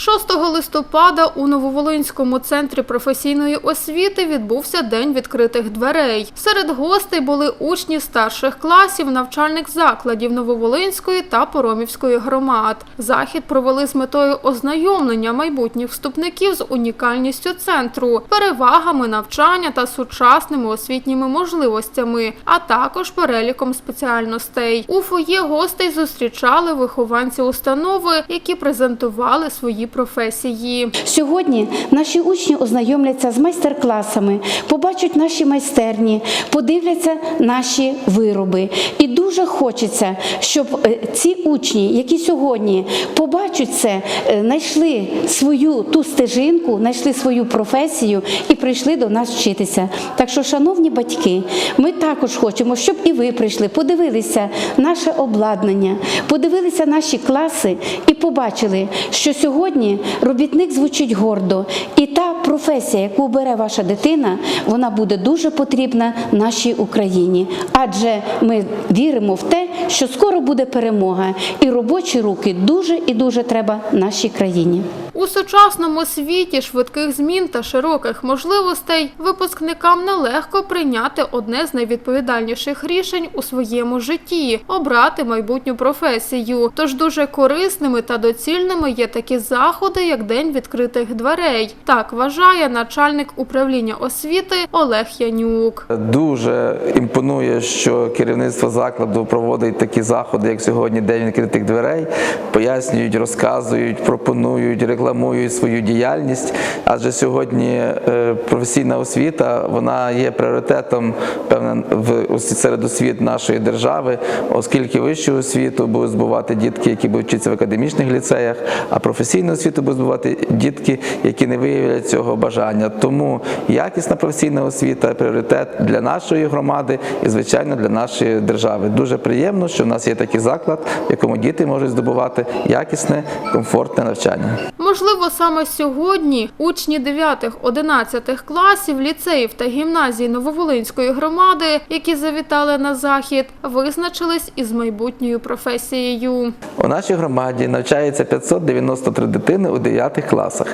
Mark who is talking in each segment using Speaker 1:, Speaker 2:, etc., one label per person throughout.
Speaker 1: 6 листопада у Нововолинському центрі професійної освіти відбувся День відкритих дверей. Серед гостей були учні старших класів навчальних закладів Нововолинської та Поромівської громад. Захід провели з метою ознайомлення майбутніх вступників з унікальністю центру, перевагами навчання та сучасними освітніми можливостями, а також переліком спеціальностей. У фоє гостей зустрічали вихованці установи, які презентували свої професії.
Speaker 2: Сьогодні наші учні ознайомляться з майстер-класами, побачать наші майстерні, подивляться наші вироби. І дуже хочеться, щоб е, ці учні, які сьогодні побачать це, е, знайшли свою ту стежинку, знайшли свою професію і прийшли до нас вчитися. Так що, шановні батьки, ми також хочемо, щоб і ви прийшли, подивилися наше обладнання, подивилися наші класи і побачили, що сьогодні робітник звучить гордо, і та професія, яку бере ваша дитина, вона буде дуже потрібна нашій Україні. Адже ми віримо в те, що скоро буде перемога, і робочі руки дуже і дуже треба нашій країні.
Speaker 1: У сучасному світі швидких змін та широких можливостей випускникам нелегко прийняти одне з найвідповідальніших рішень у своєму житті обрати майбутню професію. Тож дуже корисними та доцільними є такі заходи, як День відкритих дверей. Так вважає начальник управління освіти Олег Янюк.
Speaker 3: Дуже імпонує, що керівництво закладу проводить такі заходи, як сьогодні День відкритих дверей, пояснюють, розказують, пропонують, рекламують свою діяльність. Адже сьогодні е, професійна освіта вона є пріоритетом певне в серед освіт нашої держави, оскільки вищу освіту будуть збувати дітки, які будуть вчитися в академічних ліцеях, а професійну освіту будуть збувати дітки, які не виявлять цього бажання. Тому якісна професійна освіта пріоритет для нашої громади і, звичайно, для нашої держави. Дуже приємно, що в нас є такий заклад, в якому діти можуть здобувати якісне, комфортне навчання.
Speaker 1: Можливо, саме сьогодні учні 9-11 класів ліцеїв та гімназій Нововолинської громади, які завітали на захід, визначились із майбутньою професією.
Speaker 3: У нашій громаді навчається 593 дитини у 9 класах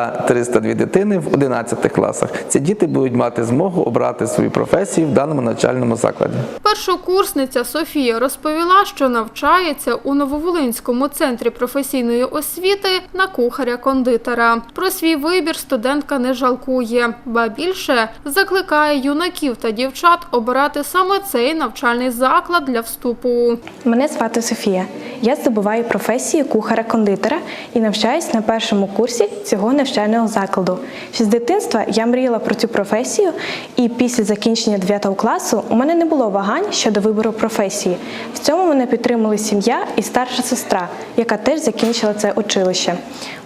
Speaker 3: та 302 дитини в 11 класах. Ці діти будуть мати змогу обрати свою професію в даному навчальному закладі.
Speaker 1: Першокурсниця Софія розповіла, що навчається у Нововолинському центрі професійної освіти на кухаря-кондитера. Про свій вибір студентка не жалкує, ба більше закликає юнаків та дівчат обирати саме цей навчальний заклад для вступу.
Speaker 4: Мене звати Софія. Я здобуваю професію кухаря-кондитера і навчаюсь на першому курсі цього навчального закладу. Ще з дитинства я мріяла про цю професію, і після закінчення 9 класу у мене не було вагань щодо вибору професії. В цьому мене підтримали сім'я і старша сестра, яка теж закінчила це училище.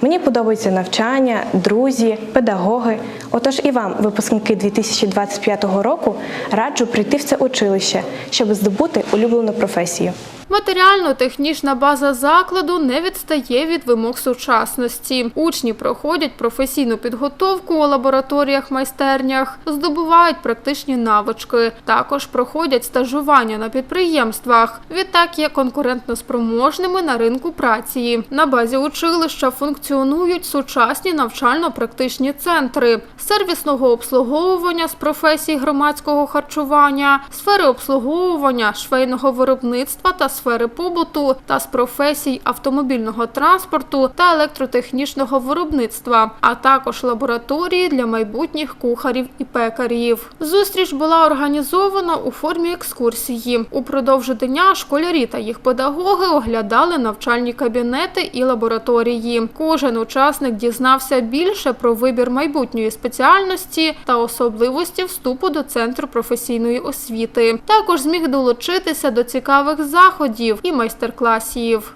Speaker 4: Мені подобається навчання, друзі, педагоги. Отож і вам, випускники 2025 року, раджу прийти в це училище, щоб здобути улюблену професію.
Speaker 1: Матеріально-технічна база закладу не відстає від вимог сучасності. Учні проходять професійну підготовку у лабораторіях, майстернях, здобувають практичні навички. Також проходять стажування на підприємствах. Відтак є конкурентно спроможними на ринку праці. На базі училища функціонують сучасні навчально-практичні центри сервісного обслуговування з професій громадського харчування, сфери обслуговування, швейного виробництва та сфери побуту та з професій автомобільного транспорту та електротехнічного виробництва, а також лабораторії для майбутніх кухарів і пекарів. Зустріч була організована у формі екскурсії. Упродовж дня школярі та їх педагоги оглядали навчальні кабінети і лабораторії. Кожен учасник дізнався більше про вибір майбутньої спеціальності та особливості вступу до центру професійної освіти. Також зміг долучитися до цікавих заходів і майстер-класів.